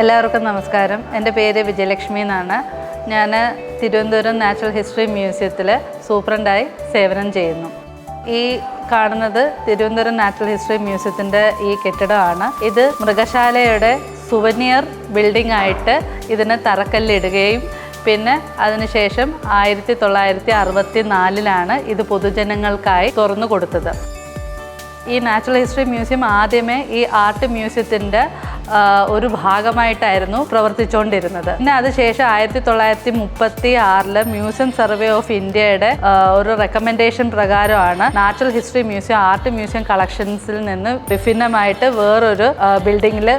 എല്ലാവർക്കും നമസ്കാരം. എന്റെ പേര് വിജയലക്ഷ്മി എന്നാണ്. ഞാൻ തിരുവനന്തപുരം നാച്ചുറൽ ഹിസ്റ്ററി മ്യൂസിയത്തിൽ സൂപ്രണ്ടായി സേവനം ചെയ്യുന്നു. ഈ കാണുന്നത് തിരുവനന്തപുരം നാച്ചുറൽ ഹിസ്റ്ററി മ്യൂസിയത്തിന്റെ ഈ കെട്ടിടമാണ്. ഇത് മൃഗശാലയുടെ സുവനിയർ ബിൽഡിംഗ് ആയിട്ട് ഇതിന് തറക്കല്ലിടുകയും പിന്നെ അതിനുശേഷം ആയിരത്തി തൊള്ളായിരത്തി അറുപത്തി നാലിലാണ് ഇത് പൊതുജനങ്ങൾക്കായി തുറന്നു കൊടുത്തത്. ഈ നാച്ചുറൽ ഹിസ്റ്ററി മ്യൂസിയം ആദ്യമേ ഈ ആർട്ട് മ്യൂസിയത്തിന്റെ ഒരു ഭാഗമായിട്ടായിരുന്നു പ്രവർത്തിച്ചുകൊണ്ടിരുന്നത് പിന്നെ അതിനുശേഷം ആയിരത്തി തൊള്ളായിരത്തി മുപ്പത്തി ആറിൽ മ്യൂസിയം സർവേ ഓഫ് ഇന്ത്യയുടെ ഒരു റെക്കമെൻഡേഷൻ പ്രകാരമാണ് natural history museum art museum കളക്ഷൻസിൽ നിന്ന് വിഭിന്നമായിട്ട് വേറൊരു ബിൽഡിങ്ങിൽ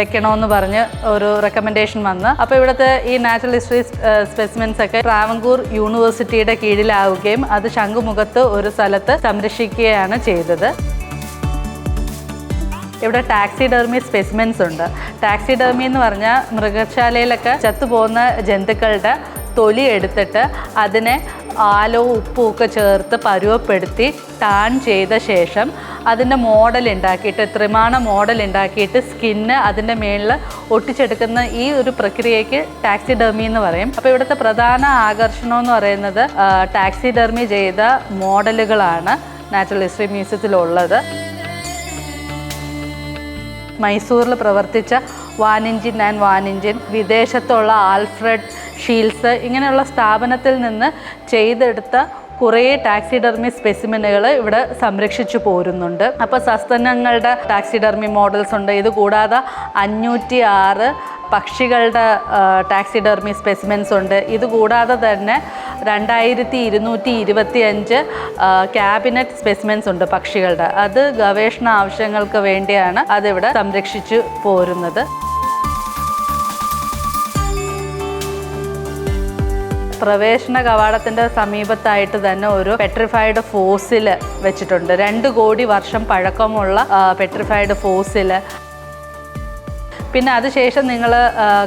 വെക്കണമെന്ന് പറഞ്ഞ് ഒരു റെക്കമെൻഡേഷൻ വന്ന്. അപ്പോൾ ഇവിടുത്തെ ഈ നാച്ചുറൽ ഹിസ്റ്ററി സ്പെസിമെൻസ് ഒക്കെ ട്രാവൻകൂർ യൂണിവേഴ്സിറ്റിയുടെ കീഴിലാവുകയും അത് ശംഖുമുഖത്ത് ഒരു സ്ഥലത്ത് സംരക്ഷിക്കുകയാണ് ചെയ്തത്. ഇവിടെ ടാക്സിഡെർമി സ്പെസിമെൻസ് ഉണ്ട്. ടാക്സിഡെർമി എന്ന് പറഞ്ഞാൽ മൃഗശാലയിലൊക്കെ ചത്തുപോകുന്ന ജന്തുക്കളുടെ തൊലി എടുത്തിട്ട് അതിനെ ആലോ ഉപ്പും ഒക്കെ ചേർത്ത് പരുവപ്പെടുത്തി ടാൻ ചെയ്ത ശേഷം അതിന്റെ മോഡൽ ഉണ്ടാക്കിയിട്ട് ത്രിമാണ മോഡൽ ഉണ്ടാക്കിയിട്ട് സ്കിന്ന് അതിന്റെ മേളിൽ ഒട്ടിച്ചെടുക്കുന്ന ഈ ഒരു പ്രക്രിയയ്ക്ക് ടാക്സിഡെർമി എന്ന് പറയും. അപ്പോൾ ഇവിടുത്തെ പ്രധാന ആകർഷണം എന്ന് പറയുന്നത് ടാക്സിഡെർമി ചെയ്ത മോഡലുകളാണ് നാച്ചുറൽ ഹിസ്റ്ററി മ്യൂസിയത്തിലുള്ളത്. മൈസൂരിൽ പ്രവർത്തിച്ച വാനിഞ്ചിൻ ആൻഡ് വാനിഞ്ചിൻ വിദേശത്തുള്ള ആൽഫ്രഡ് ഷീൽസ് ഇങ്ങനെയുള്ള സ്ഥാപനത്തിൽ നിന്ന് ചെയ്തെടുത്ത കുറേ ടാക്സിഡർമി സ്പെസിമെനുകൾ ഇവിടെ സംരക്ഷിച്ചു പോരുന്നുണ്ട്. അപ്പോൾ സസ്തനങ്ങളുടെ ടാക്സിഡർമി മോഡൽസ് ഉണ്ട്. ഇത് കൂടാതെ അഞ്ഞൂറ്റി ആറ് പക്ഷികളുടെ ടാക്സിഡർമി സ്പെസിമെൻസ് ഉണ്ട്. ഇത് കൂടാതെ തന്നെ രണ്ടായിരത്തി ഇരുന്നൂറ്റി ഇരുപത്തി അഞ്ച് ക്യാബിനറ്റ് സ്പെസിമെൻസ് ഉണ്ട് പക്ഷികളുടെ. അത് ഗവേഷണ ആവശ്യങ്ങൾക്ക് വേണ്ടിയാണ് അതിവിടെ സംരക്ഷിച്ചു പോരുന്നത്. പ്രവേശന കവാടത്തിന്റെ സമീപത്തായിട്ട് തന്നെ ഒരു പെട്രിഫൈഡ് ഫോസിൽ വെച്ചിട്ടുണ്ട്. രണ്ട് കോടി വർഷം പഴക്കമുള്ള പെട്രിഫൈഡ് ഫോസിൽ പിന്നെ അതിനുശേഷം നിങ്ങൾ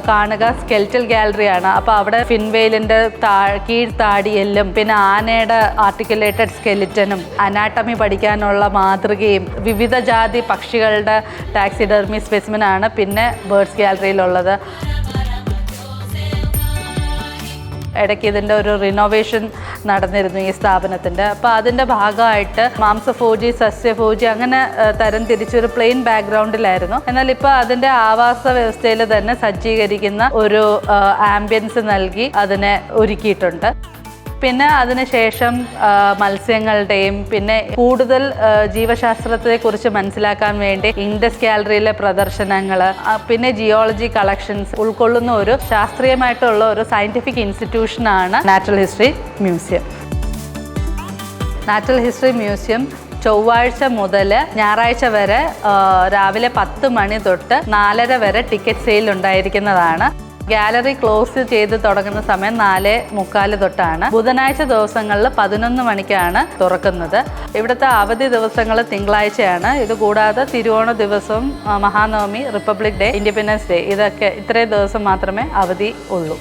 കാണുക സ്കെൽറ്റൽ ഗാലറിയാണ് അപ്പോൾ അവിടെ ഫിൻവെയിലിന്റെ താ കീഴ്ത്താടിയെല്ലും പിന്നെ ആനയുടെ ആർട്ടിക്കുലേറ്റഡ് സ്കെലിറ്റനും അനാട്ടമി പഠിക്കാനുള്ള മാതൃകയും വിവിധ ജാതി പക്ഷികളുടെ ടാക്സിഡെർമി സ്പെസിമിനാണ് പിന്നെ ബേർഡ്സ് ഗാലറിയിലുള്ളത് ഇടയ്ക്ക് ഇതിന്റെ ഒരു റിനോവേഷൻ നടന്നിരുന്നു ഈ സ്ഥാപനത്തിന്റെ അപ്പോൾ അതിന്റെ ഭാഗമായിട്ട് മാംസ മാംസഭോജി സസ്യഭോജി അങ്ങനെ തരം തിരിച്ചൊരു പ്ലെയിൻ ബാക്ക്ഗ്രൗണ്ടിലായിരുന്നു എന്നാൽ ഇപ്പോൾ അതിന്റെ ആവാസ വ്യവസ്ഥയിൽ തന്നെ സജ്ജീകരിക്കുന്ന ഒരു ആംബിയൻസ് നൽകി അതിനെ ഒരുക്കിയിട്ടുണ്ട്. പിന്നെ അതിനുശേഷം മത്സ്യങ്ങളുടെയും പിന്നെ കൂടുതൽ ജീവശാസ്ത്രത്തെ കുറിച്ച് മനസ്സിലാക്കാൻ വേണ്ടി ഇൻഡസ് ഗാലറിയിലെ പ്രദർശനങ്ങൾ പിന്നെ ജിയോളജി കളക്ഷൻസ് ഉൾക്കൊള്ളുന്ന ഒരു ശാസ്ത്രീയമായിട്ടുള്ള ഒരു scientific ഇൻസ്റ്റിറ്റ്യൂഷനാണ് natural history museum. Natural history museum ചൊവ്വാഴ്ച മുതൽ ഞായറാഴ്ച വരെ രാവിലെ പത്ത് മണി തൊട്ട് നാലര വരെ ടിക്കറ്റ് സെയിൽ ഉണ്ടായിരിക്കുന്നതാണ് ഗാലറി ക്ലോസ് ചെയ്ത് തുടങ്ങുന്ന സമയം നാല് മുക്കാൽ തൊട്ടാണ്. ബുധനാഴ്ച ദിവസങ്ങളിൽ പതിനൊന്ന് മണിക്കാണ് തുറക്കുന്നത്. ഇവിടുത്തെ അവധി ദിവസങ്ങൾ തിങ്കളാഴ്ചയാണ്. ഇത് കൂടാതെ തിരുവോണ ദിവസം Mahanavami republic day independence day ഇതൊക്കെ ഇത്രയും ദിവസം മാത്രമേ അവധി ഉള്ളൂ.